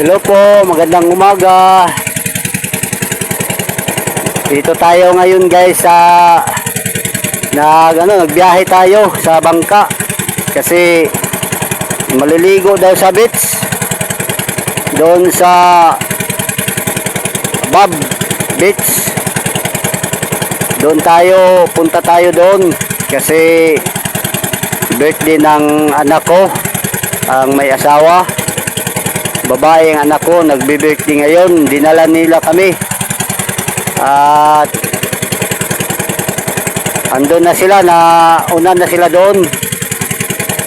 Hello po, magandang umaga. Dito tayo ngayon guys sa nag ano, nagbiyahe tayo sa bangka kasi maliligo daw sa beach doon sa Bob Beach. Doon tayo, punta tayo doon kasi birthday ng anak ko ang may asawa babae ang anak ko nagbe-birthday ngayon dinala nila kami. At andun na sila na una na sila doon.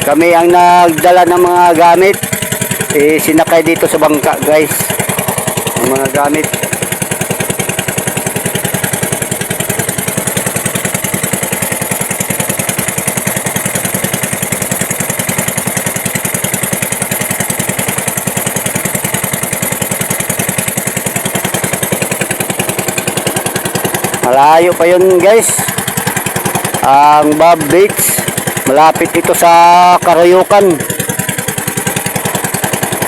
Kami ang nagdala ng mga gamit. Eh, sinakay dito sa bangka guys. Ang mga gamit Malayo pa yun guys. Ang Bob Beach. Malapit ito sa Karayukan.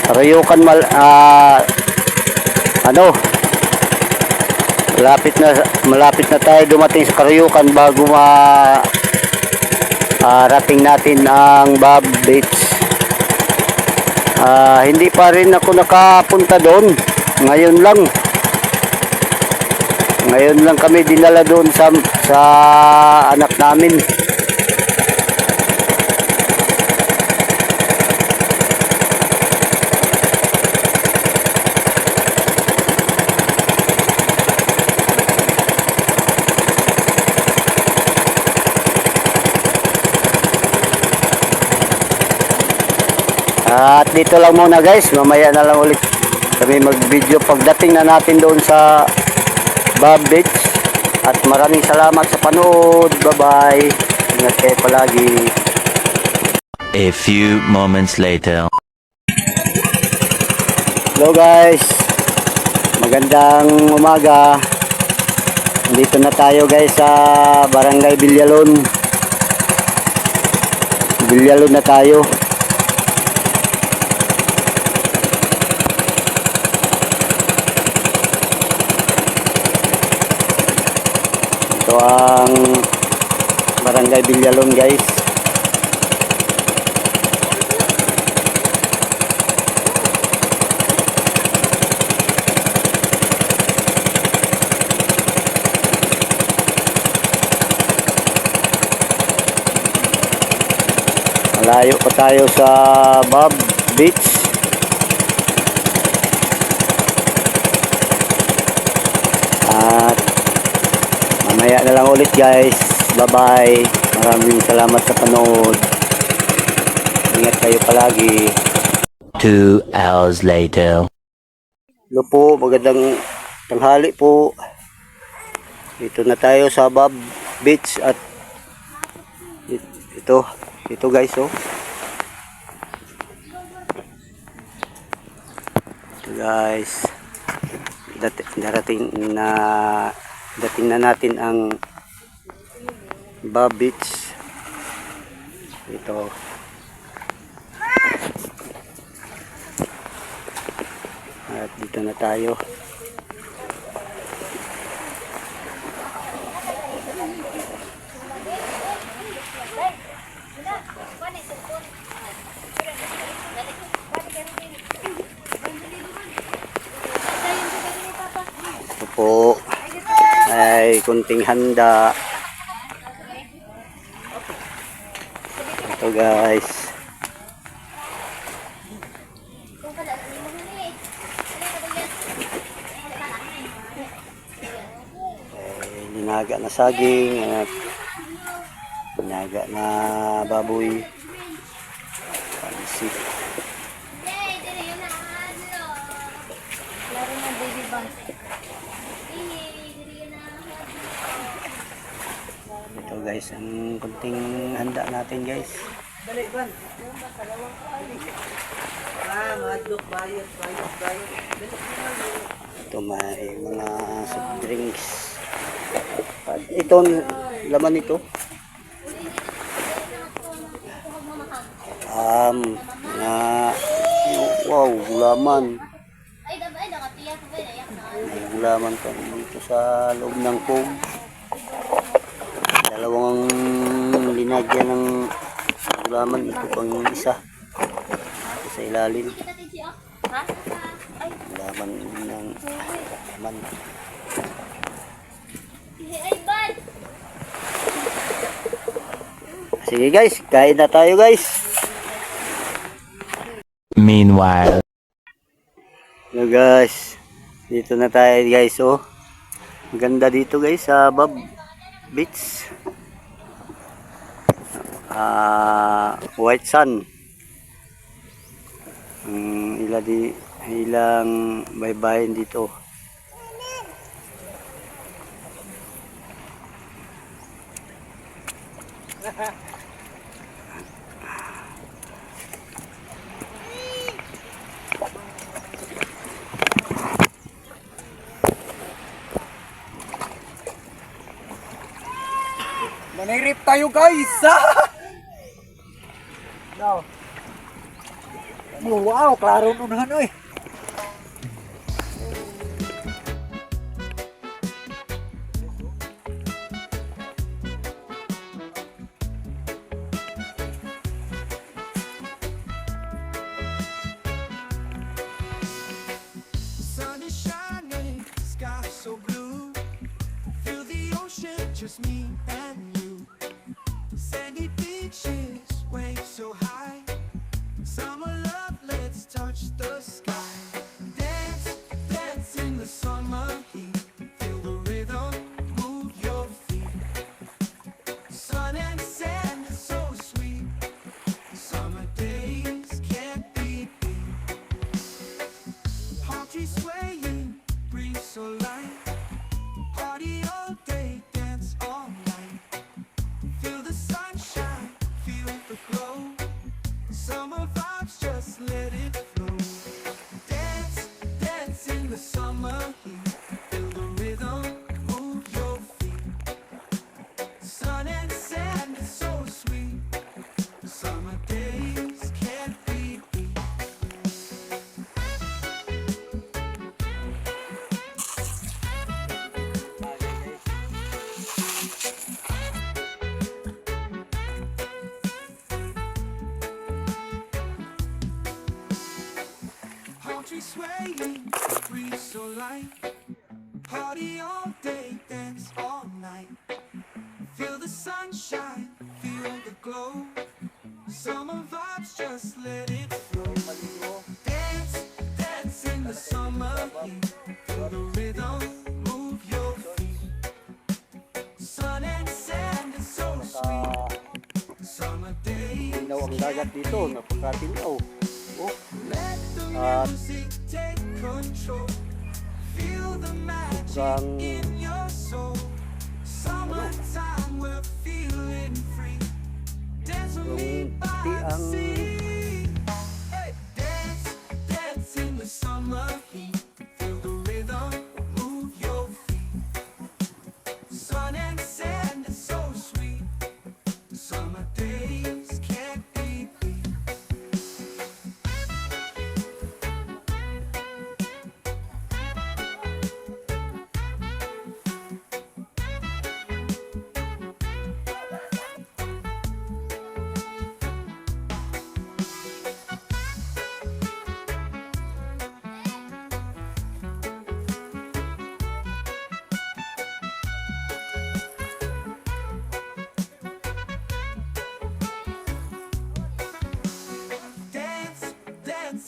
Karayukan mal ah, ano? Malapit na malapit na tayo dumating sa Karayukan bago ma ah, rating natin ang Bob Beach. Ah, hindi pa rin ako nakapunta doon. Ngayon lang. Ngayon lang kami dinala doon sa, sa anak namin. At dito lang muna guys, mamaya na lang ulit kami mag-video pagdating na natin doon sa Bob Beach. At maraming salamat sa panood. Bye-bye. Ingat kayo palagi. A few moments later. Hello guys. Magandang umaga. Dito na tayo guys sa Barangay Bilyalon. Bilyalon na tayo. Ang Barangay Bilyalon guys. Malayo pa tayo sa Bob Beach. Mamaya na lang ulit guys. Bye-bye. Maraming salamat sa panood. Ingat kayo palagi. Two hours later. Hello po, magandang tanghali po. Dito na tayo sa Bob Beach at ito, ito guys oh. Ito guys. Dat- darating na dating na natin ang Beach. Ito. At dito na tayo. Ito ay kunting handa. Ito guys. Ay, linaga na saging at linaga na baboy. Pansit. Ito guys, ang kunting handa natin guys. Ito may mga soft drinks. Ito, laman ito. Um, na, wow, laman. May gulaman pa dito sa loob ng pog. Linagyan ng gulaman. Ito pang isa. Ito sa ilalim. Gulaman ng gulaman. Sige guys, kain na tayo guys. Meanwhile, Hello guys. Dito na tayo guys oh. Ang Ganda dito guys sa Bab Beach. Ah, white sun. Mm, ila di ilang baybayin dito. Manirip tayo guys! so blue. Feel the ocean, just me and you. Sandy beaches, she swears. Tree swaying, breeze so light. Party all day, dance all night. Feel the sunshine, feel the glow. Summer vibes, just let it flow. Dance, dance in the summer heat. Feel the rhythm, move your feet. Sun and sand is so sweet. Summer days. Tinaw ang dagat dito, napakatinaw. Oh, control. Feel the magic Mukhang- in your soul. Summertime, we're feeling free. Dance with me by the sea.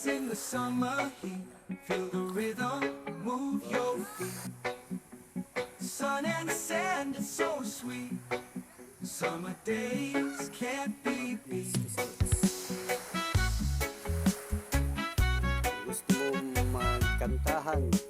In the summer heat. Feel the rhythm, move your feet. Sun and sand is so sweet. Summer days can't be beat. gusto mo magkantahan.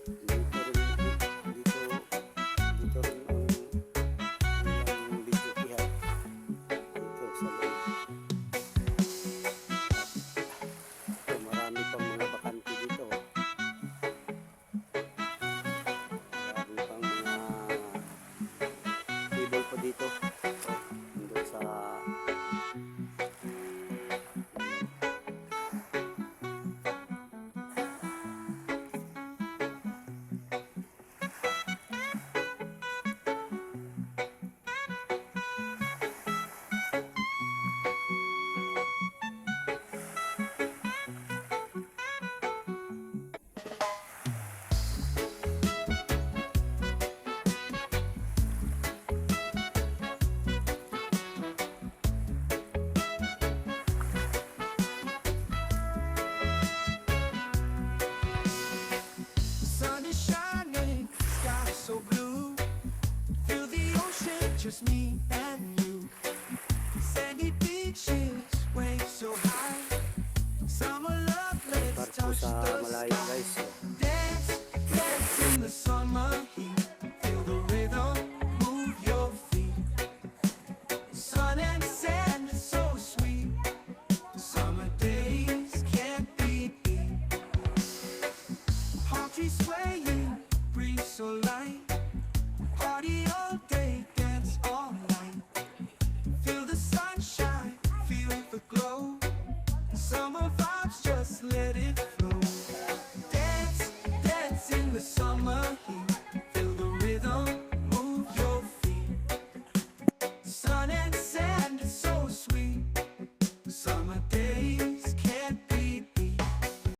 Barko touch sa the malayo sky. guys. Dance, dance in the summer heat.